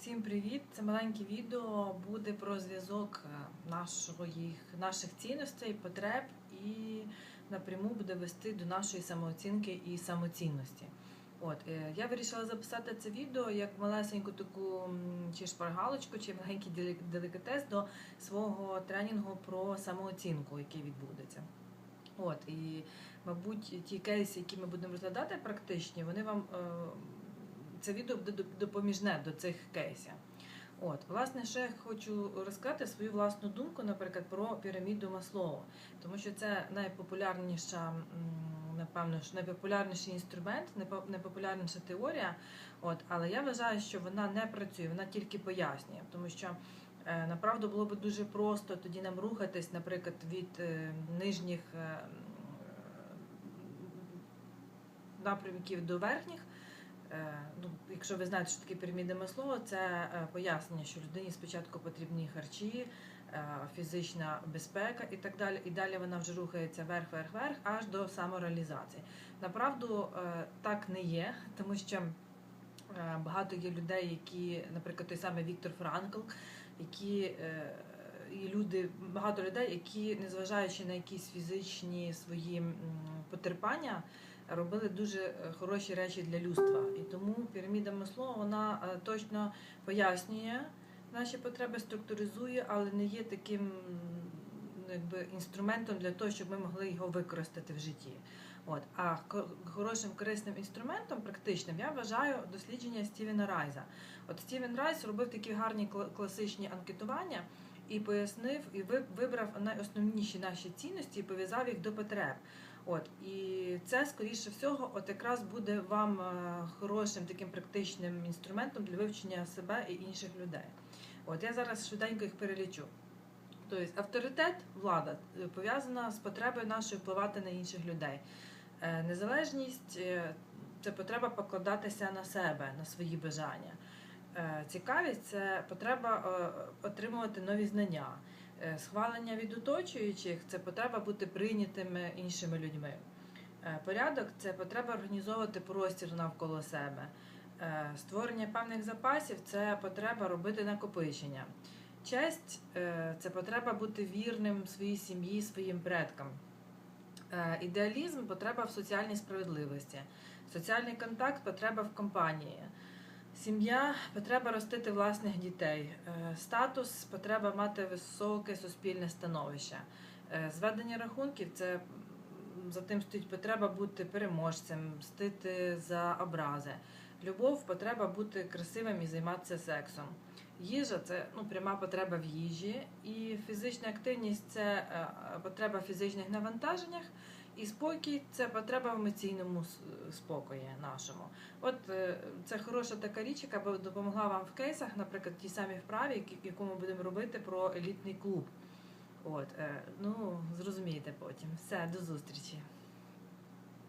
Всім привіт! Це маленьке відео буде про зв'язок е, наших цінностей, потреб і напряму буде вести до нашої самооцінки і самоцінності. От е, я вирішила записати це відео як малесеньку таку чи шпаргалочку, чи маленький делі- делікатес до свого тренінгу про самооцінку, який відбудеться. От і мабуть, ті кейси, які ми будемо розглядати практичні, вони вам е, це відео буде допоміжне до цих кейсів. От, власне, ще хочу розказати свою власну думку, наприклад, про піраміду Маслоу, тому що це найпопулярніша, напевно, ж найпопулярніший інструмент, найпопулярніша теорія. От, але я вважаю, що вона не працює, вона тільки пояснює, тому що. е, Направду було б дуже просто тоді нам рухатись, наприклад, від е, нижніх е, напрямків до верхніх. Е, Ну, якщо ви знаєте, що таке піраміда Маслоу, це е, пояснення, що людині спочатку потрібні харчі, е, фізична безпека і так далі. І далі вона вже рухається вверх, вверх, вверх, аж до самореалізації. Направду так не є, тому що багато є людей, які, наприклад, той самий Віктор Франкл, які і люди, багато людей, які, незважаючи на якісь фізичні свої потерпання, робили дуже е, хороші речі для людства. І тому піраміда Маслоу, вона е, точно пояснює наші потреби, структуризує, але не є таким якби, інструментом для того, щоб ми могли його використати в житті. От. А хорошим корисним інструментом, практичним, я вважаю дослідження Стівена Райза. От Стівен Райс робив такі гарні кла- класичні анкетування і пояснив, і ви- вибрав найосновніші наші цінності і пов'язав їх до потреб. От і це скоріше всього, от якраз буде вам е, хорошим таким практичним інструментом для вивчення себе і інших людей. От я зараз швиденько їх перелічу. Тобто авторитет, влада е, пов'язана з потребою нашої впливати на інших людей. Е, Незалежність це потреба покладатися на себе, на свої бажання. Е, Цікавість це потреба е, отримувати нові знання. Е, Схвалення від оточуючих це потреба бути прийнятими іншими людьми. Порядок це потреба організовувати простір навколо себе. Створення певних запасів це потреба робити накопичення. Честь це потреба бути вірним своїй сім'ї, своїм предкам. Ідеалізм потреба в соціальній справедливості. Соціальний контакт потреба в компанії. Сім'я потреба ростити власних дітей. Е, Статус потреба мати високе суспільне становище. Е, Зведення рахунків це за тим стоїть потреба бути переможцем, мстити за образи. Любов потреба бути красивим і займатися сексом. Їжа це ну, пряма потреба в їжі, і фізична активність це е, потреба в фізичних навантаженнях, і спокій це потреба в емоційному спокої нашому. От е, це хороша така річ, яка б допомогла вам в кейсах, наприклад, ті самі вправі, яку ми будемо робити про елітний клуб. От, е, ну, зрозумієте потім. Все, до зустрічі.